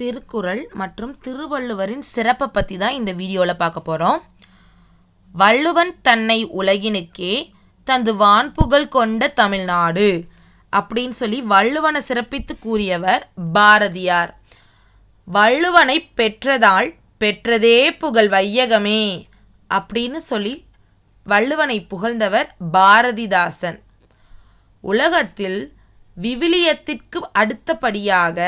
திருக்குறள் மற்றும் திருவள்ளுவரின் சிறப்பை பற்றி தான் இந்த வீடியோவில் பார்க்க போகிறோம் வள்ளுவன் தன்னை உலகினுக்கே தந்து வான்புகழ் கொண்ட தமிழ்நாடு அப்படின்னு சொல்லி வள்ளுவனை சிறப்பித்து கூறியவர் பாரதியார். வள்ளுவனை பெற்றதால் பெற்றதே புகழ் வையகமே அப்படின்னு சொல்லி வள்ளுவனை புகழ்ந்தவர் பாரதிதாசன். உலகத்தில் விவிலியத்திற்கு அடுத்தபடியாக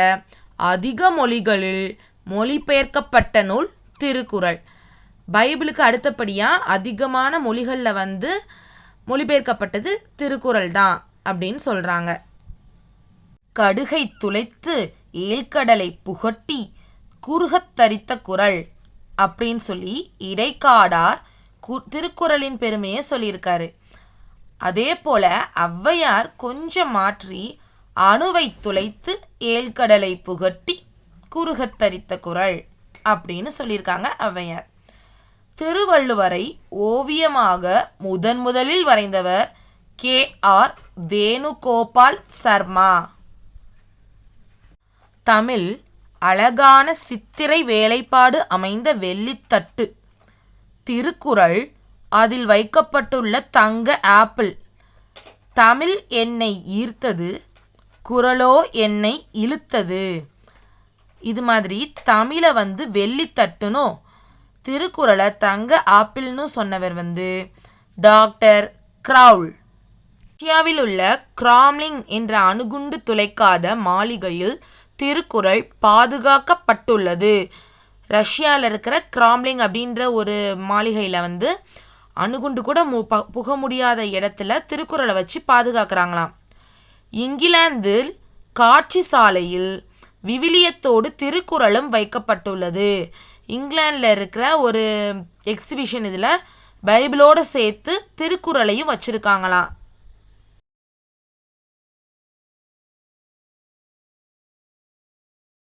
அதிக மொழிகளில் மொழிபெயர்க்கப்பட்ட நூல் திருக்குறள். பைபிளுக்கு அடுத்தபடியாக அதிகமான மொழிகளில் வந்து மொழிபெயர்க்கப்பட்டது திருக்குறள் தான் அப்படின்னு சொல்கிறாங்க கடுகை துளைத்து ஏழ்கடலை புகட்டி குறுகத் தரித்த குரல் அப்படின்னு சொல்லி இடைக்காடார் கு திருக்குறளின் பெருமையை சொல்லியிருக்காரு. அதே போல ஔவையார் கொஞ்சம் மாற்றி அணுவை துளைத்து ஏழ்கடலை புகட்டி குறுகத்தரித்த தரித்த அப்படின்னு சொல்லியிருக்காங்க ஔவையார். திருவள்ளுவரை ஓவியமாக முதன் முதலில் வரைந்தவர் கே. ஆர். வேணுகோபால் சர்மா. தமிழ் அழகான சித்திரை வேலைப்பாடு அமைந்த வெள்ளித்தட்டு திருக்குறள் அதில் வைக்கப்பட்டுள்ள தங்க ஆப்பிள். தமிழ் என்னை ஈர்த்தது குரலோ என்னை இழுத்தது. இது மாதிரி தமிழை வந்து வெள்ளித்தட்டுனும் திருக்குறளை தங்க ஆப்பிள்னு சொன்னவர் வந்து டாக்டர் கிரவுல். ரஷ்யாவில் உள்ள கிராம்லிங் என்ற அணுகுண்டு துளைக்காத மாளிகையில் திருக்குறள் பாதுகாக்கப்பட்டுள்ளது. ரஷ்யாவில் இருக்கிற கிராம்லிங் அப்படின்ற ஒரு மாளிகையில் வந்து அணுகுண்டு கூட ப புக முடியாத இடத்துல திருக்குறளை வச்சு பாதுகாக்கிறாங்களாம். இங்கிலாந்தில் காட்சி சாலையில் விவிலியத்தோடு திருக்குறளும் வைக்கப்பட்டுள்ளது. இங்கிலாந்தில் இருக்கிற ஒரு எக்ஸிபிஷன் இதில் பைபிளோடு சேர்த்து திருக்குறளையும் வச்சுருக்காங்களாம்.